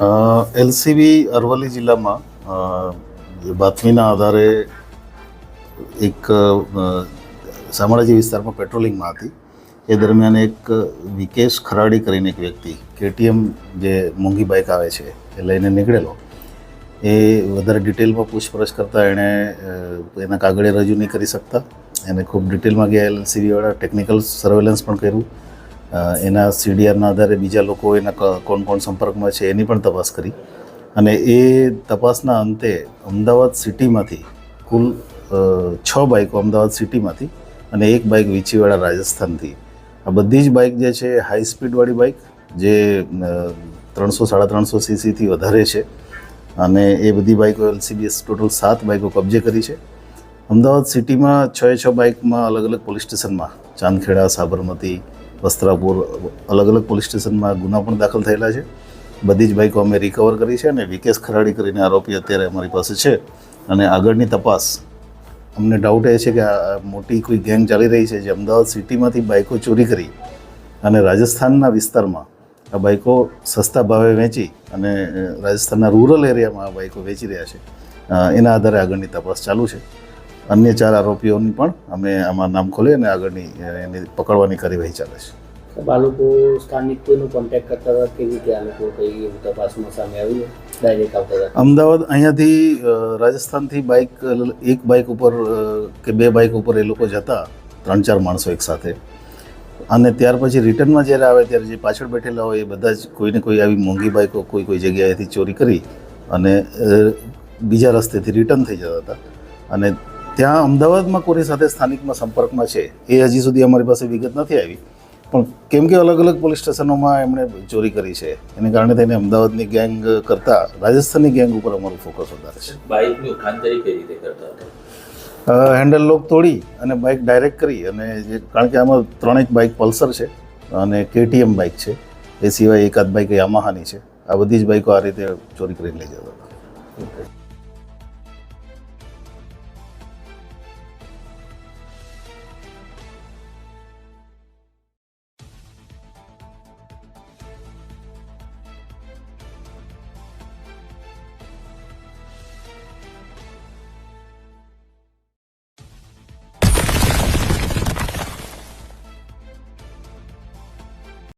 LCB Aravalli જિલ્લામાં બાતમીના આધારે એક શામળાજી વિસ્તારમાં પેટ્રોલિંગમાં હતી. એ દરમિયાન એક વિકેશ ખરાડી કરીને એક વ્યક્તિ, કેટીએમ જે મોંઘી બાઇક આવે છે, એ લઈને નીકળેલો. એ વધારે ડિટેલમાં પૂછપરછ કરતાં એણે એના કાગળે રજૂ નહીં કરી શકતા. એને ખૂબ ડિટેલમાં ગયા એલસીબીવાળા ટેકનિકલ સર્વેલન્સ પણ કર્યું. એના સીડીઆરના આધારે બીજા લોકો એના કોણ કોણ સંપર્કમાં છે એની પણ તપાસ કરી. અને એ તપાસના અંતે અમદાવાદ સિટીમાંથી કુલ છ બાઇકો અમદાવાદ સિટીમાંથી અને એક બાઇક વીચીવાડા રાજસ્થાનથી. આ બધી જ બાઇક જે છે, હાઈ સ્પીડવાળી બાઇક જે ત્રણસો, સાડા ત્રણસો સીસીથી વધારે છે. અને એ બધી બાઇકો એલસીબીએસ ટોટલ સાત બાઇકો કબજે કરી છે. અમદાવાદ સિટીમાં છ છ બાઇકમાં અલગ અલગ પોલીસ સ્ટેશનમાં, ચાંદખેડા, સાબરમતી વસ્ત્રાપુર અલગ અલગ પોલીસ સ્ટેશનમાં ગુના પણ દાખલ થયેલા છે. બધી જ બાઇકો અમે રિકવર કરી છે અને વિકેશ ખરાડી કરીને આરોપી અત્યારે અમારી પાસે છે. અને આગળની તપાસ. અમને ડાઉટ એ છે કે આ મોટી કોઈ ગેંગ ચાલી રહી છે જે અમદાવાદ સિટીમાંથી બાઇકો ચોરી કરી અને રાજસ્થાનના વિસ્તારમાં આ બાઇકો સસ્તા ભાવે વેચી અને રાજસ્થાનના રૂરલ એરિયામાં આ બાઇકો વેચી રહ્યા છે. એના આધારે આગળની તપાસ ચાલુ છે. અન્ય ચાર આરોપીઓની પણ અમે આમાં નામ ખોલી અને આગળની એની પકડવાની કાર્યવાહી ચાલે છે. આ લોકો સ્થાનિક કોઈનો કોન્ટેક્ટ કરતા હતા? કેવી રીતે આ લોકો કઈ તપાસમાં સામે આવ્યું? ડાયરેક્ટ આવતા હતા? અમદાવાદ અહીંયાથી રાજસ્થાનથી બાઇક એક બાઇક ઉપર કે બે બાઇક ઉપર એ લોકો જતા ત્રણ ચાર માણસો એકસાથે અને ત્યાર પછી રિટર્નમાં જ્યારે આવે ત્યારે જે પાછળ બેઠેલા હોય એ બધા જ કોઈને કોઈ આવી મોંઘી બાઇકો કોઈ કોઈ જગ્યાએથી ચોરી કરી અને બીજા રસ્તેથી રિટર્ન થઈ જતા હતા. અને ત્યાં અમદાવાદમાં કોની સાથે સ્થાનિકમાં સંપર્કમાં છે. એ હજી સુધી અમારી પાસે વિગત નથી આવી. પણ કેમ કે અલગ અલગ પોલીસ સ્ટેશનોમાં એમણે ચોરી કરી છે. એને કારણે તેને અમદાવાદની ગેંગ કરતાં રાજસ્થાનની ગેંગ ઉપર અમારું ફોકસ વધારે છે. બાઇકની ખાનદારી કઈ રીતે કરતા હતા? હેન્ડલ લોક તોડી અને બાઇક ડાયરેક્ટ કરી અને જે કારણ કે આમાં ત્રણેક બાઇક પલ્સર છે અને કેટીએમ બાઇક છે. એ સિવાય એકાદ બાઇક યામાહાની છે. આ બધી જ બાઇકો આ રીતે ચોરી કરીને લઈ જતા હતા.